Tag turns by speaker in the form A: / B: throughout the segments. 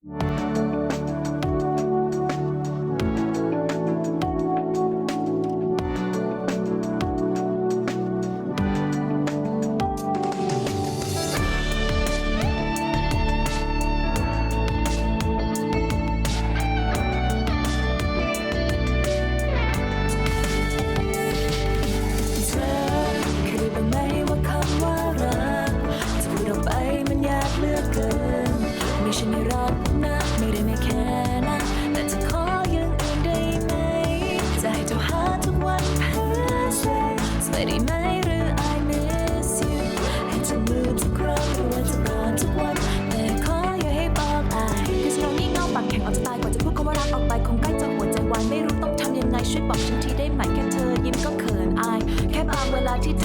A: เธอเคยได้ไหมว่าคำว่ารักจะพูดออกไปมันยากเหลือเกินม่ใช่ไม่รัก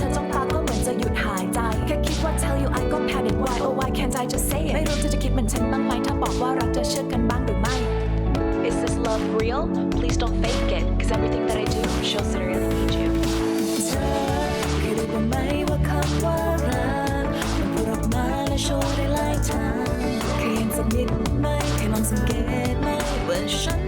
A: อจ้องตาก็เหมือนจะหยุดหายใจ แค่คิดว่า tell you I ก็ panic why oh why can't I just say it ไม่รู้เธอจะคิดเหมือนฉันบ้างไหมถ้าบอกว่ารักจะเชื่อกันบ้างหรือไม่ Is this love real? Please don't fake it Cause everything that I do shows that I really need you เธอเคยรู้บ้าไหมว่าคำว่ารักมันพูดออกมาและโชว์ได้หลายทางเคยเห็นสักนิดไหมเคยลองสังเกตไหมว่าฉัน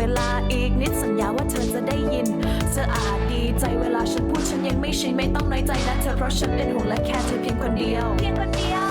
A: เวลาอีกนิดสัญญาว่าเธอจะได้ยิน เธออาจดีใจเวลาฉันพูดฉันยังไม่ชินไม่ต้องน้อยใจนะเธอเพราะฉันเป็นห่วงและแค่เธอเพียงคนเดียว เพียงคนเดียว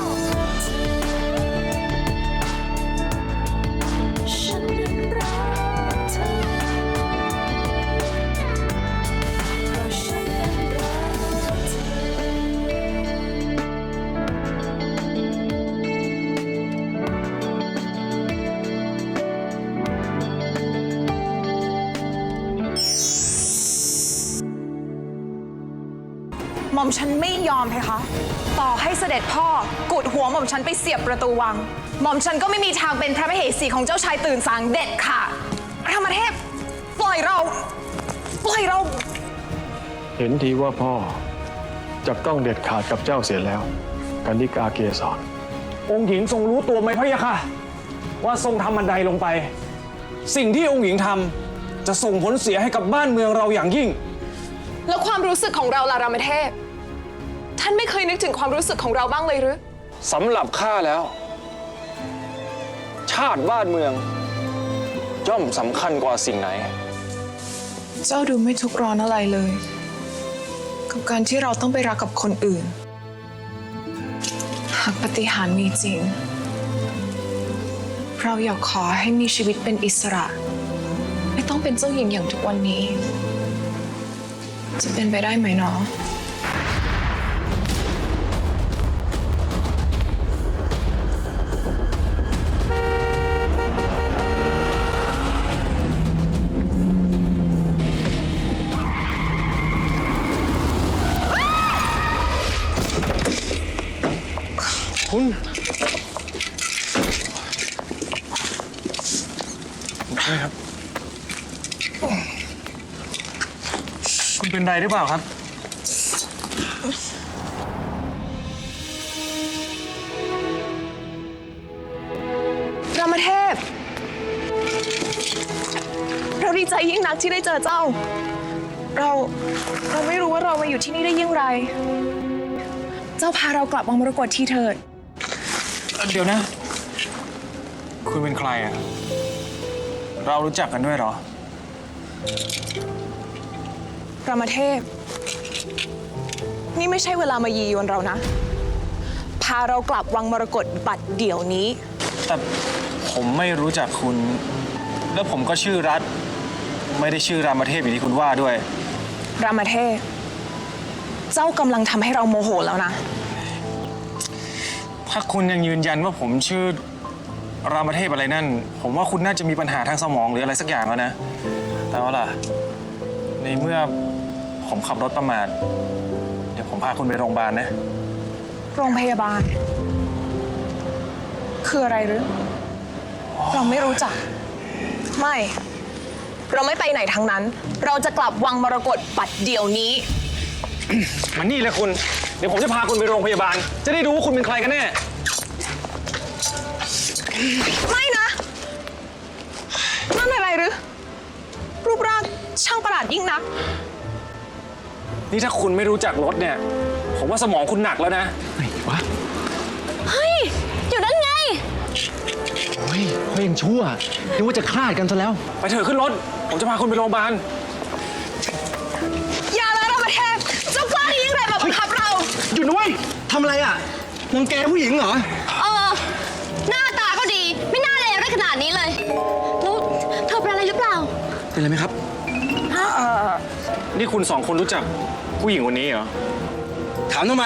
B: ม่อมฉันไม่ยอมเพคะ ต่อให้เสด็จพ่อกุดหัวหม่อมฉันไปเสียบประตูวัง หม่อมฉันก็ไม่มีทางเป็นพระมเหสีของเจ้าชายตื่นสางเด็ดค่ะธรรมเทพปล่อยเรา ปล่อยเรา
C: เห็นทีว่าพ่อจะต้องเด็ดขาดกับเจ้าเสียแล้วกันนิกาเกสร
D: องค์หญิงทรงรู้ตัวไหมพะยะค่ะ ว่าทรงทำบันไดลงไป สิ่งที่องค์หญิงทำจะส่งผลเสียให้กับบ้านเมืองเราอย่างยิ่ง
B: แล้วความรู้สึกของเราล่ะรามเทพ ท่านไม่เคยนึกถึงความรู้สึกของเราบ้างเลยหรือ
D: สำหรับข้าแล้ว ชาติบ้านเมือง ย่อมสำคัญกว่าสิ่งไหน
B: เจ้าดูไม่ทุกข์ร้อนอะไรเลย กับการที่เราต้องไปรักกับคนอื่น หากปฏิหารย์มีจริง เราอยากขอให้มีชีวิตเป็นอิสระ ไม่ต้องเป็นเจ้าหญิงอย่างทุกวันนี้ จะเป็นไปได้ไหมเนาะ
D: คุณใช่ครับ คุณเป็นไรหรือเปล่าครับ
B: รามเทพ เราดีใจยิ่งนักที่ได้เจอเจ้า เรา เราไม่รู้ว่าเรามาอยู่ที่นี่ได้ยิ่งไร เจ้าพาเรากลับวังมรกตที่เถิด
D: เดี๋ยวนะ คุณเป็นใครอะเรารู้จักกันด้วยเหรอ
B: รามเทพ นี่ไม่ใช่เวลามายียวนเรานะ พาเรากลับวังมรกตบัดเดี๋ยวนี้
D: แต่ผมไม่รู้จักคุณ แล้วผมก็ชื่อรัฐ ไม่ได้ชื่อรามเทพอย่างที่คุณว่าด้วย
B: รามเทพ เจ้ากำลังทำให้เราโมโหแล้วนะ
D: ถ้าคุณยังยืนยันว่าผมชื่อรามเทพอะไรนั่น ผมว่าคุณน่าจะมีปัญหาทางสมองหรืออะไรสักอย่างแล้วนะ แต่ว่าล่ะ ในเมื่อผมขับรถประมาท เดี๋ยวผมพาคุณไปโรงพยาบาลนะ
B: โรงพยาบาล คืออะไรหรือ เราไม่รู้จัก ไม่ เราไม่ไปไหนทั้งนั้น เราจะกลับวังมรกตปัดเดี๋ยวนี้
D: มันนี่เลยคุณ เดี๋ยวผมจะพาคุณไปโรงพยาบาล จะได้รู้ว่าคุณเป็นใครกันแน่
B: ไม่นะนั่นอะไรหรือรูปร่างช่างประหลาดยิ่งนัก
D: นี่ถ้าคุณไม่รู้จักรถเนี่ย ผมว่าสมองคุณหนักแล้วนะ
E: เฮ้ย อยู่นั่นไง
F: เฮ้ยเขายังชั่วนึกว่าจะคลาดกันซะแล้ว
D: ไปเถอะขึ้นรถ ผมจะพาคุณไปโรงพยาบาล
F: นะเว้ยทำอะไรอะรังแกผู้หญิงเหรอ
E: เออ หน้าตาก็ดี ไม่น่าเลวได้ขนาดนี้เลยแล้วเธอเป็นอะไรหรือเปล่า
F: เป็นไรไหมครับ
D: นี่คุณสองคนรู้จักผู้หญิงคนนี้เหรอ
F: ถามทำไม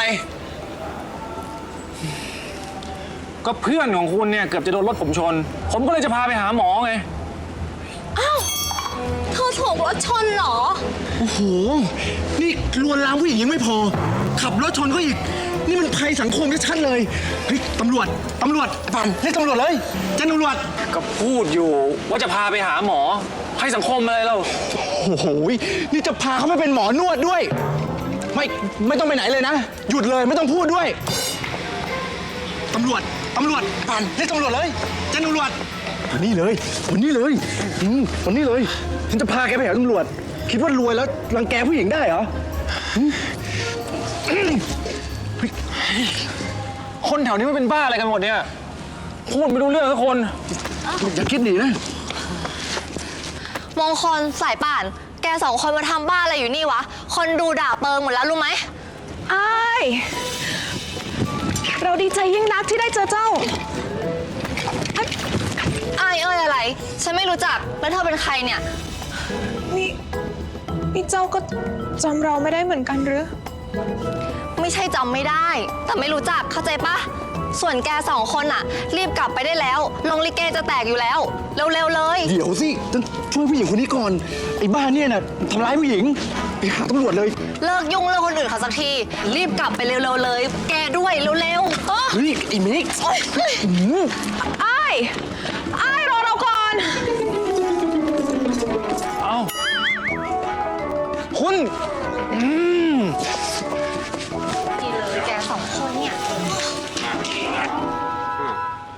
D: ก็เพื่อนของคุณเนี่ยเกือบจะโดนรถผมชน ผมก็เลยจะพาไปหาหมอไง
E: เธอถูกรถชนเหรอ
F: โอ้โห นี่ลวนลามผู้หญิงยังไม่พอ ขับรถชนเขาอีก นี่มันภัยสังคมชัดๆเลย เฮ้ยตำรวจ ตำรวจไอ้ปันเรียกตำรวจเลยแจ้งตำรวจ
D: ก็พูดอยู่ว่าจะพาไปหาหมอให้สังคมอะไรเรา
F: โอ้โหนี่จะพาเขาไปเป็นหมอนวดด้วย ไม่ไม่ต้องไปไหนเลยนะ หยุดเลยไม่ต้องพูดด้วย ตำรวจ ตำรวจปันเรียกตำรวจเลยแจ้งตำรวจวันนี้เลยวันนี้เลยอืมวันนี้เลย ฉันจะพาแกไปหาตำรวจ คิดว่ารวยแล้วรังแกผู้หญิงได้เหรอ
D: คนแถวนี้ไม่เป็นบ้าอะไรกันหมดเนี่ยพูดไม่รู้เรื่องทุกคน
F: อย่าคิดหนีนะ
E: มงคลสายป่าน แกสองคนมาทำบ้าอะไรอยู่นี่วะ คนดูด่าเปิงหมดแล้วรู้ไหม
B: อ้ายเราดีใจยิ่งนักที่ได้เจอเจ้า
E: อายเอ้ยอะไร ฉันไม่รู้จัก แล้วเธอเป็นใครเนี่ย
B: นี่นี่เจ้าก็จำเราไม่ได้เหมือนกันหรือ
E: ไม่ใช่จำไม่ได้ แต่ไม่รู้จักเข้าใจปะส่วนแกสองคนอะรีบกลับไปได้แล้วลงลิเกจะแตกอยู่แล้ว เร็วๆเลย
F: เดี๋ยวสิต้องช่วยผู้หญิงคนนี้ก่อน ไอ้บ้าเนี่ยน่ะทำร้ายผู้หญิง ไปหาตำรวจเลย
E: เลิกยุ่งเรื่องคนอื่นเขาสักที รีบกลับไปเร็วๆเลย แกด้วยเร็วๆเออ
F: เฮ้ยไอ้เมก
E: โอ๊ย
B: อ้ายอ้ายรอเราก่อน
D: เอ้าคุณ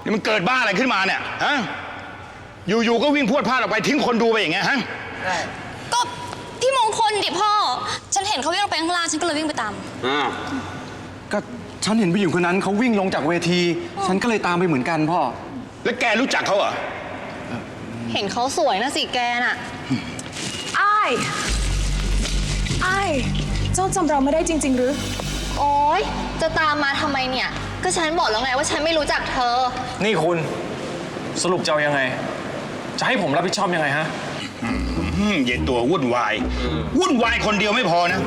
E: นี่
G: มันเกิดบ้าอะไรขึ้นมาเนี่ยฮะอยู่ๆก็วิ่งพรวดพลาดออกไปทิ้งคนดูไปอย่างเงี้ยฮะ
E: ก็พี่มงคลดิพ่อ ฉันเห็นเขาวิ่งลงไปข้างล่างฉันก็เลยวิ่งไปตาม
F: ก็ฉันเห็นผู้หญิงคนนั้นเขาวิ่งลงจากเวที ฉันก็เลยตามไปเหมือนกันพ่อ
G: แล้วแกรู้จักเขาเหรอ
E: เห็นเขาสวยนะสิแกน่ะ
B: อ้ายอ้ายเจ้าจำเราไม่ได้จริง ๆ หรือ
E: โอ๊ย จะตามมาทำไมเนี่ย ก็ฉันบอกแล้วไงว่าฉันไม่รู้จักเธอ
D: นี่คุณสรุปจะเอายังไง จะให้ผมรับผิดชอบยังไงฮะ
G: อืมเย็นตัววุ่นวาย วุ่นวายคนเดียวไม่พอนะ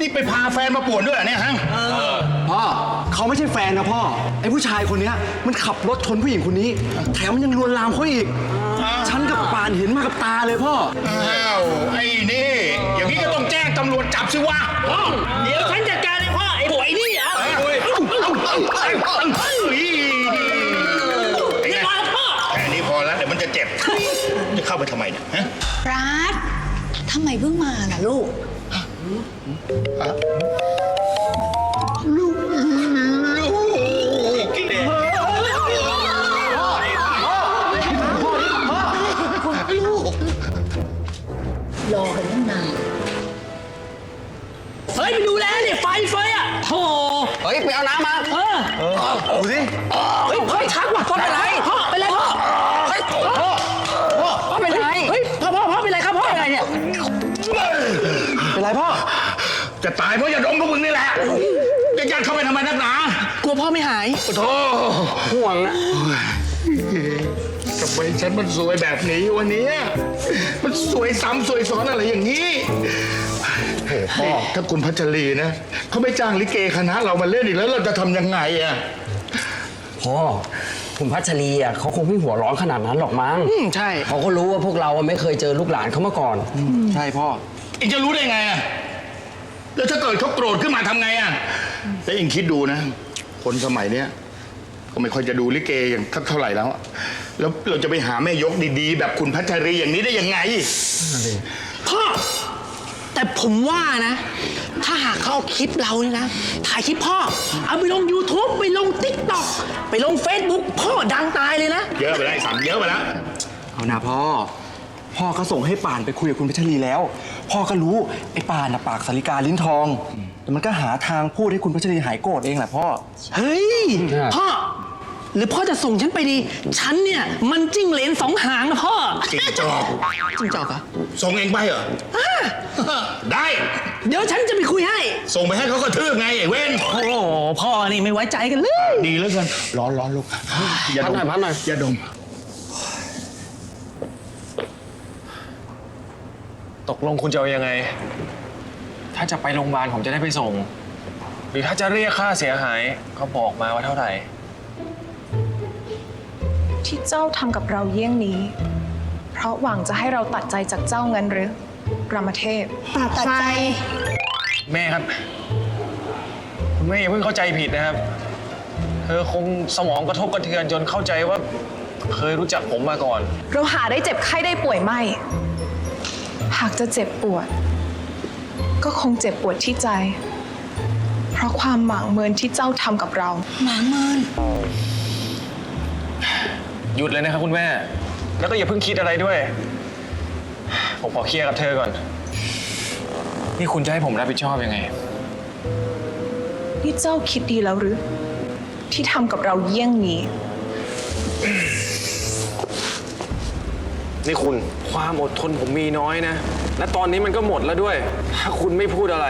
G: นี่ไปพาแฟนมาป่วนด้วยเหรอเนี่ยฮะ
F: พ่อเขาไม่ใช่แฟนนะพ่อ ไอ้ผู้ชายคนเนี้ยมันขับรถชนผู้หญิงคนนี้ แถมมันยังลวนลามเขาอีก ฉันกับปานเห็นมากับตาเลยพ่อ
G: อ้าว ไอ้นี่ อย่างนี้ก็ต้องแจ้งตำรวจจับสิวะ
H: เดี๋ยวฉันจัดการเลยพ่อไอ้บวยนี่เหรอ
G: เฮ้ยเอ้า เอ้าเอ้าเอ้าเอ้าเฮ้ยเป็นไง
H: มาพ่อ
G: แค่นี้พอแล้วเดี๋ยวมันจะเจ็บ จะเข้าไปทำไมเนี่ยฮะ
I: รัฐทำไมเพิ่งมาล่ะลูก ลูก
H: ดู
F: สิ
H: เฮ้ยเฮ้ยชักว่ะพ่อเป็นไรพ่อเป็นไรพ่อเฮ้ยพ่อพ่อเป็นไรเฮ้ยพ่อพ่อพ่อเป็นไรครับพ่ออะไรเนี่ย
F: เป็นไรพ่อ
G: จะตายเพราะยาดมพวกมึงนี่แหละจะยัดเข้าไปทำไมนักหนาก
H: ลัวพ่อไม่หาย
G: โอ้โธ่ห่วงอะทำไมฉันมันสวยแบบนี้วันนี้ มันสวยซ้ำสวยซ้อนอะไรอย่างนี้โอ้พ่อถ้าคุณพัชรีนะเขาไม่จ้างลิเกคณะเรามาเล่นอีกแล้วเราจะทำยังไงอะ
J: พ่อคุณพัชรีอะเขาคงไม่หัวร้อนขนาดนั้นหรอกมั้ง
F: อืมใช่
J: เขาก็รู้ว่าพวกเราอะไม่เคยเจอลูกหลานเขามาก่อน
F: ใช่พ่อ
G: เองจะรู้ได้ไงอะแล้วถ้าเกิดเขาโกรธขึ้นมาทำไงอะแล้วเองคิดดูนะ คนสมัยเนี้ยก็ไม่ค่อยจะดูลิเกอย่างเท่าไหร่แล้วอะแล้วเราจะไปหาแม่ยกดีๆ แบบคุณพัชรีอย่างนี้ได้ยังไง
H: พ่อ แต่ผมว่านะ ถ้าหากเขาเอาคลิปเราเนี่ยนะ ถ่ายคลิปพ่อ เอาไปลง YouTube ไปลง TikTok ไปลง Facebook พ่อดังตายเลยนะ
G: เยอะไปแล้วไอ้สามเยอะไปแล้ว
F: เอานะพ่อ พ่อก็ส่งให้ป่านไปคุยกับคุณพัชรีแล้ว พ่อก็รู้ไอ้ป่านน่ะปากสาริกาลิ้นทอง แต่มันก็หาทางพูดให้คุณพัชรีหายโกรธเองแหละพ่อ
H: เฮ้ย พ่อ หรือพ่อจะส่งฉันไปดี ฉันเนี่ย มันจิ้งเหลนสองหางนะพ่อ
G: จริงจอก
H: จิ้งจอกเหรอ
G: ส่งเองไปเหรอได้
H: เดี๋ยวฉันจะไปคุยให้
G: ส่งไปให้เขาก็ทืบไงไอ้เว้น
H: โอ้โหพ่อนี่ไม่ไว้ใจกันเลย
G: ดีเหลือเกินร้อนร้อนลูก อย่าดม
J: พักหน่อยพักหน่อย
G: อย่าดม
D: ตกลงคุณจะเอายังไง ถ้าจะไปโรงพยาบาลผมจะได้ไปส่ง หรือถ้าจะเรียกค่าเสียหายก็บอกมาว่าเท่าไหร่
B: ที่เจ้าทำกับเราเยี่ยงนี้ เพราะหวังจะให้เราตัดใจจากเจ้าเงินหรือรามเทพ
E: ตัดใจ
D: แม่ครับคุณแม่อย่าเพิ่งเข้าใจผิดนะครับ เธอคงสมองกระทบกระเทือนจนเข้าใจว่า เคยรู้จักผมมาก่อน
B: เราหาได้เจ็บไข้ได้ป่วยไม่ หากจะเจ็บปวด ก็คงเจ็บปวดที่ใจ เพราะความหมางเมินที่เจ้าทำกับเรา
D: ห ยุดเลยนะครับคุณแม่ แล้วก็อย่าเพิ่งคิดอะไรด้วย ผมขอเคลียร์กับเธอก่อน นี่คุณจะให้ผมรับผิดชอบยังไง
B: นี่เจ้าคิดดีแล้วหรือ ที่ทำกับเราเยี่ยงนี้
D: นี่คุณความอดทนผมมีน้อยนะ และตอนนี้มันก็หมดแล้วด้วย ถ้าคุณไม่พูดอะไร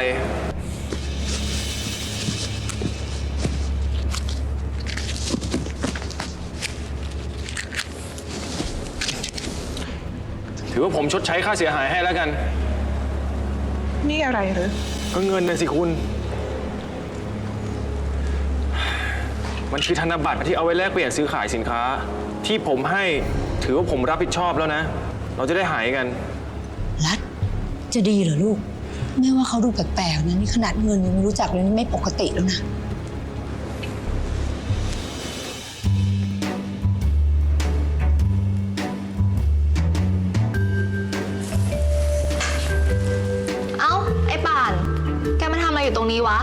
D: ถือว่าผมชดใช้ค่าเสียหายให้แล้วกัน
B: นี่อะไรหรือ
D: ก็เงินน่ะสิคุณ มันคือธนบัตรที่เอาไว้แลกเปลี่ยนซื้อขายสินค้า ที่ผมให้ถือว่าผมรับผิดชอบแล้วนะ เราจะได้หายกัน
I: รัดจะดีเหรอลูก แม่ว่าเขาดูแปลกๆนะนี่ขนาดเงินยังไม่รู้จักเลยนี่ไม่ปกติแล้วนะ
E: อะไรอยู่ตรงนี้วะ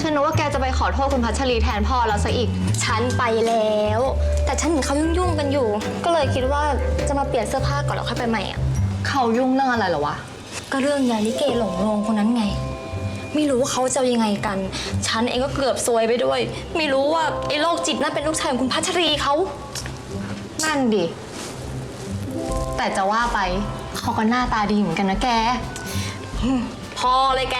E: ฉันนึกว่าแกจะไปขอโทษคุณพัชรีแทนพ่อแล้วซะอีก ฉันไปแล้ว แต่ฉันเห็นเขายุ่งๆกันอยู่ ก็เลยคิดว่าจะมาเปลี่ยนเสื้อผ้าก่อนแล้วค่อยไปใหม่อะ เขายุ่งเรื่องอะไรเหรอวะ ก็เรื่องยาลิเกหลงโรงคนนั้นไง ไม่รู้ว่าเขาจะเอายังไงกัน ฉันเองก็เกือบซวยไปด้วย ไม่รู้ว่าไอ้โรคจิตนั่นเป็นลูกชายของคุณพัชรีเขา นั่นดิ แต่จะว่าไปเขาก็หน้าตาดีเหมือนกันนะแก พอเลยแก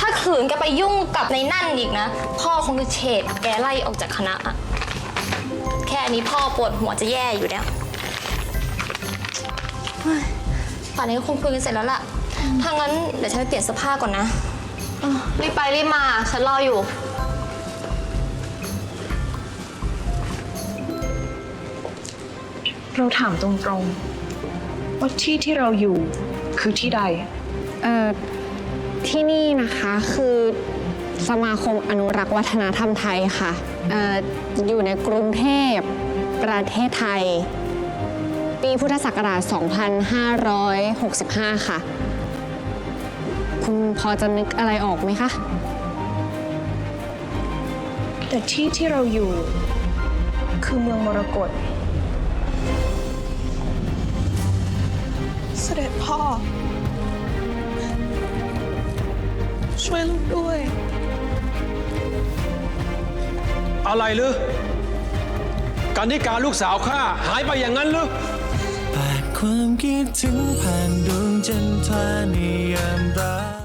E: ถ้าขืนแกไปยุ่งกับในนั่นอีกนะ พ่อคงจะเฉดแกไล่ออกจากคณะอะแค่นี้พ่อปวดหัวจะแย่อยู่แล้วเฮ้ยป่านนี้ก็คงคุยกันเสร็จแล้วล่ะ ถ้างั้นเดี๋ยวฉันไปเปลี่ยนเสื้อผ้าก่อนนะเออรีบไปรีบมา ฉันรออยู่
B: เราถามตรงๆว่าที่ที่เราอยู่คือที่ใด
K: เอ่อ ที่นี่นะคะคือสมาคมอนุรักษ์วัฒนธรรมไทยค่ะเอออยู่ในกรุงเทพประเทศไทย ปีพุทธศักราช 2565 ค่ะ คุณพอจะนึกอะไรออกไหมคะ
B: แต่ที่ที่เราอยู่คือเมืองมรกตเสด็จพ่อ ช่วยลูกด้วย
C: อะไรหรือการนิการลูกสาวข้าหายไปอย่างนั้นหรือ
L: ผ่านความคิดถึงผ่านดวงจันทราในยามรัก